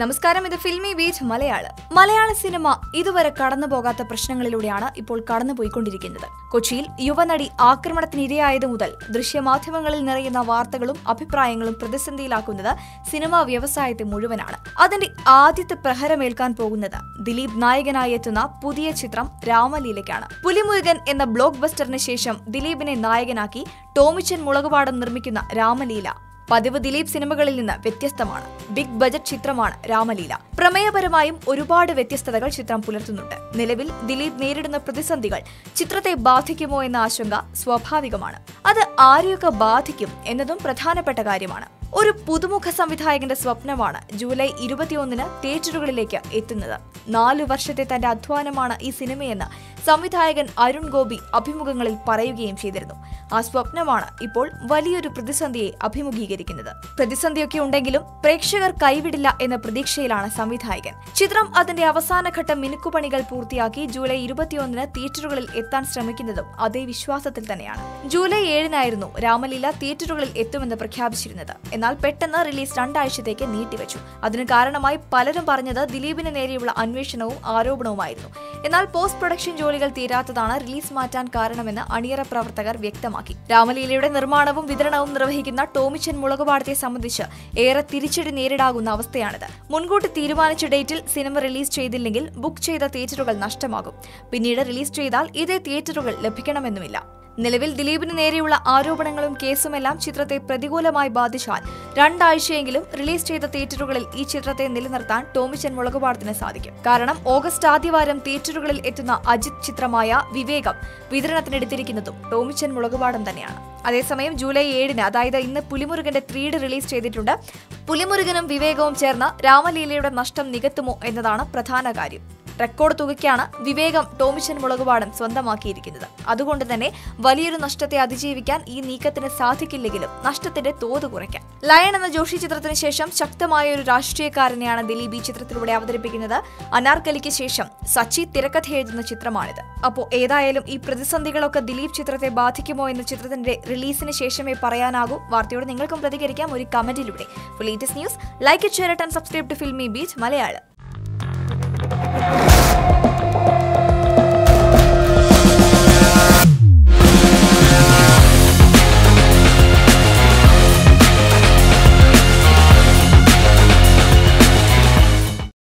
നമസ്കാരം ഇത് filmy beach Malayalam. മലയാള cinema ഇതുവരെ കടന്നു പോകാത്ത പ്രശ്നങ്ങളിലൂടെയാണ് ഇപ്പോൾ കടന്നുപോയിക്കൊണ്ടിരിക്കുന്നത് കൊച്ചിയിൽ യുവനടി ആക്രമണത്തിനിരയായത് മുതൽ ദൃശ്യമാധ്യമങ്ങളിൽ നിറയുന്ന വാർത്തകളും അഭിപ്രായങ്ങളും പ്രതിസന്ധിയിലാക്കുന്നത് സിനിമാ വ്യവസായത്തെ മുഴുവനാണ്. അതിന്റെ ആദ്യത്തെ പ്രഹരമേൽക്കാൻ പോകുന്നത് ദിലീപ് നായകനായി എത്തുന്ന പുതിയ ചിത്രം രാമലീലയ്ക്കാണ്. പുലിമുരുകൻ എന്ന ബ്ലോക്ക് ബസ്റ്ററിന് ശേഷം ദിലീപിനെ നായകനാക്കി ടോമിച്ചൻ മുളകുപാടം നിർമ്മിക്കുന്ന രാമലീല. പതിവ് ദിലീപ് സിനിമകളിൽ നിന്ന് വ്യത്യസ്തമാണ്. ബിഗ് ബജറ്റ് ചിത്രമാണ് രാമലീല. പ്രമേയപരമായും ഒരുപാട് വ്യത്യസ്തതകൾ ചിത്രം പുലർത്തുന്നുണ്ട്. നിലവിൽ ദിലീപ് നേരിടുന്ന പ്രതിസന്ധികൾ ചിത്രത്തെ ബാധിക്കുമോ എന്ന ആശങ്ക സ്വാഭാവികമാണ്. അത് ആരെയൊക്കെ ബാധിക്കും എന്നതും പ്രധാനപ്പെട്ട കാര്യമാണ്. ഒരു പുതുമുഖ സംവിധായകന്റെ സ്വപ്നമാണ് ജൂലൈ ഇരുപത്തിയൊന്നിന് തിയേറ്ററുകളിലേക്ക് എത്തുന്നത്. നാലു വർഷത്തെ തന്റെ അധ്വാനമാണ് ഈ സിനിമയെന്ന് സംവിധായകൻ അരുൺ ഗോപി അഭിമുഖങ്ങളിൽ പറയുകയും ചെയ്തിരുന്നു. ആ സ്വപ്നമാണ് ഇപ്പോൾ വലിയൊരു പ്രതിസന്ധിയെ അഭിമുഖീകരിക്കുന്നത്. പ്രതിസന്ധിയൊക്കെ ഉണ്ടെങ്കിലും പ്രേക്ഷകർ കൈവിടില്ല എന്ന പ്രതീക്ഷയിലാണ് സംവിധായകൻ. ചിത്രം അതിന്റെ അവസാനഘട്ട മിനുക്കുപണികൾ പൂർത്തിയാക്കി ജൂലൈ ഇരുപത്തിയൊന്നിന് തിയേറ്ററുകളിൽ എത്താൻ ശ്രമിക്കുന്നതും അതേ വിശ്വാസത്തിൽ തന്നെയാണ്. ജൂലൈ ഏഴിനായിരുന്നു രാമലീല തിയേറ്ററുകളിൽ എത്തുമെന്ന് പ്രഖ്യാപിച്ചിരുന്നത്. എന്നാൽ പെട്ടെന്ന് റിലീസ് രണ്ടാഴ്ചത്തേക്ക് നീട്ടിവെച്ചു. അതിന് കാരണമായി പലരും പറഞ്ഞത് ദിലീപിന് നേരെയുള്ള അന്വേഷണവും ആരോപണവുമായിരുന്നു. എന്നാൽ പോസ്റ്റ് പ്രൊഡക്ഷൻ ജോലികൾ തീരാത്തതാണ് റിലീസ് മാറ്റാൻ കാരണമെന്ന് അണിയറ പ്രവർത്തകർ വ്യക്തമാക്കി. രാമലീലയുടെ നിർമ്മാണവും വിതരണവും നിർവഹിക്കുന്ന ടോമിച്ചൻ മുളകുപാടത്തെ സംബന്ധിച്ച് ഏറെ തിരിച്ചടി നേരിടാകുന്ന അവസ്ഥയാണിത്. മുൻകൂട്ടി തീരുമാനിച്ച ഡേറ്റിൽ സിനിമ റിലീസ് ചെയ്തില്ലെങ്കിൽ ബുക്ക് ചെയ്ത തിയേറ്ററുകൾ നഷ്ടമാകും. പിന്നീട് റിലീസ് ചെയ്താൽ ഇതേ തിയേറ്ററുകൾ ലഭിക്കണമെന്നുമില്ല. നിലവിൽ ദിലീപിന് നേരെയുള്ള ആരോപണങ്ങളും കേസുമെല്ലാം ചിത്രത്തെ പ്രതികൂലമായി ബാധിച്ചാൽ രണ്ടാഴ്ചയെങ്കിലും റിലീസ് ചെയ്ത തിയേറ്ററുകളിൽ ഈ ചിത്രത്തെ നിലനിർത്താൻ ടോമിച്ചൻ മുളകുപാടത്തിന് സാധിക്കും. കാരണം ഓഗസ്റ്റ് ആദ്യവാരം തിയേറ്ററുകളിൽ എത്തുന്ന അജിത് ചിത്രമായ വിവേകം വിതരണത്തിനെടുത്തിരിക്കുന്നതും ടോമിച്ചൻ മുളകുപാടം തന്നെയാണ്. അതേസമയം ജൂലൈ ഏഴിന് അതായത് ഇന്ന് പുലിമുരുകന്റെ ത്രീഡ് റിലീസ് ചെയ്തിട്ടുണ്ട്. പുലിമുരുകനും വിവേകവും ചേർന്ന് രാമലീലയുടെ നഷ്ടം നികത്തുമോ എന്നതാണ് പ്രധാന കാര്യം. റെക്കോർഡ് തുകയ്ക്കാണ് വിവേകം ടോമിച്ചൻ മുളകുപാടം സ്വന്തമാക്കിയിരിക്കുന്നത്. അതുകൊണ്ട് തന്നെ വലിയൊരു നഷ്ടത്തെ അതിജീവിക്കാൻ ഈ നീക്കത്തിന് സാധിക്കില്ലെങ്കിലും നഷ്ടത്തിന്റെ തോത് കുറയ്ക്കാം. ലയൺ എന്ന ജോഷി ചിത്രത്തിന് ശേഷം ശക്തമായ ഒരു രാഷ്ട്രീയക്കാരനെയാണ് ദിലീപ് ഈ ചിത്രത്തിലൂടെ അവതരിപ്പിക്കുന്നത്. അനാർക്കലിക്ക് ശേഷം സച്ചി തിരക്കഥ എഴുതുന്ന ചിത്രമാണിത്. അപ്പോൾ ഏതായാലും ഈ പ്രതിസന്ധികളൊക്കെ ദിലീപ് ചിത്രത്തെ ബാധിക്കുമോ എന്ന ചിത്രത്തിന്റെ റിലീസിന് ശേഷമേ പറയാനാകൂ. വാർത്തയോട് നിങ്ങൾക്കും പ്രതികരിക്കാം. ഒരു കമന്റിലൂടെ. Latest news like share and subscribe to filmy beach Malayalam